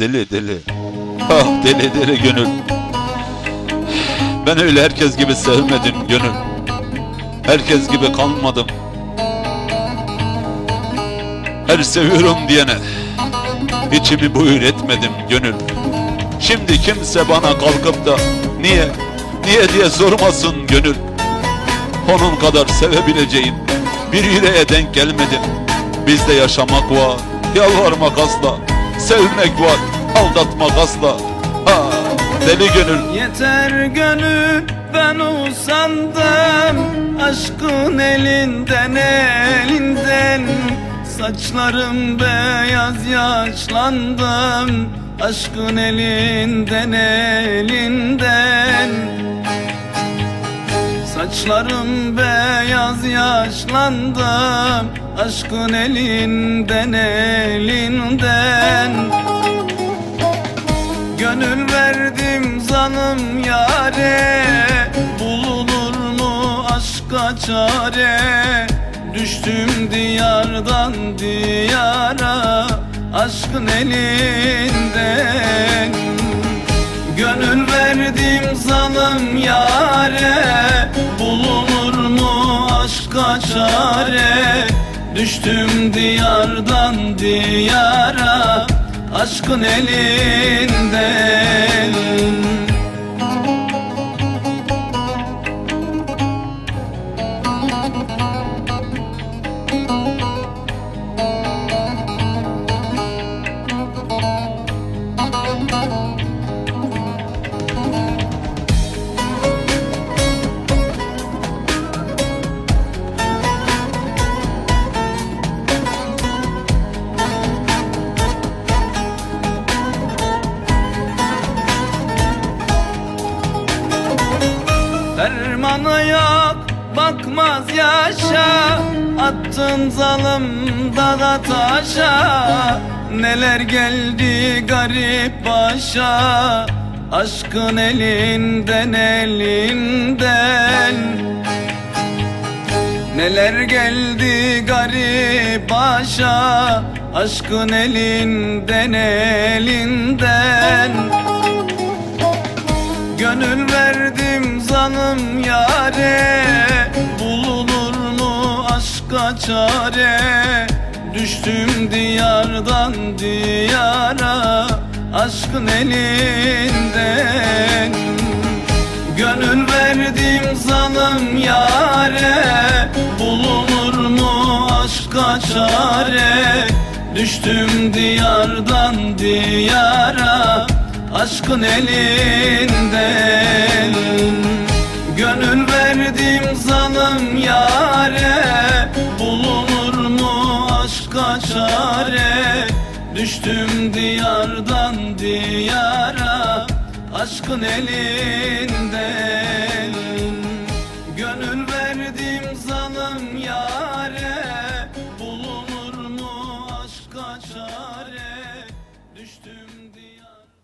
Deli deli. Ah deli deli gönül. Ben öyle herkes gibi sevmedim gönül. Herkes gibi kalmadım. Her seviyorum diyene içimi buyur etmedim gönül. Şimdi kimse bana kalkıp da niye, niye diye sormasın gönül. Onun kadar sevebileceğim bir yüreğe denk gelmedim. Bizde yaşamak var, yalvarmak asla. Sevmek var, aldatmak asla. Ha, deli gönül. Yeter gönül ben usandım Aşkın elinden elinden Saçlarım beyaz yaşlandım Aşkın elinden elinden Saçlarım beyaz yaşlandım Aşkın elinden elinden. Gönül verdim zanım yare Bulunur mu aşka çare? Düştüm diyardan diyara Aşkın elinden. Gönül verdim zanım yare çare Düştüm diyardan diyara Aşkın elinden Dermanı yok bakmaz yaşa. Attın zalim dağa taşa. Neler geldi garip başa. Aşkın elinden elinden Neler geldi garip başa. Aşkın elinden elinden Bulunur mu aşka çare? Düştüm diyardan diyara Aşkın elinden. Gönül verdim zanım yare Bulunur mu aşka çare? Düştüm diyardan diyara Aşkın elinden çare Düştüm diyardan diyara Aşkın elinden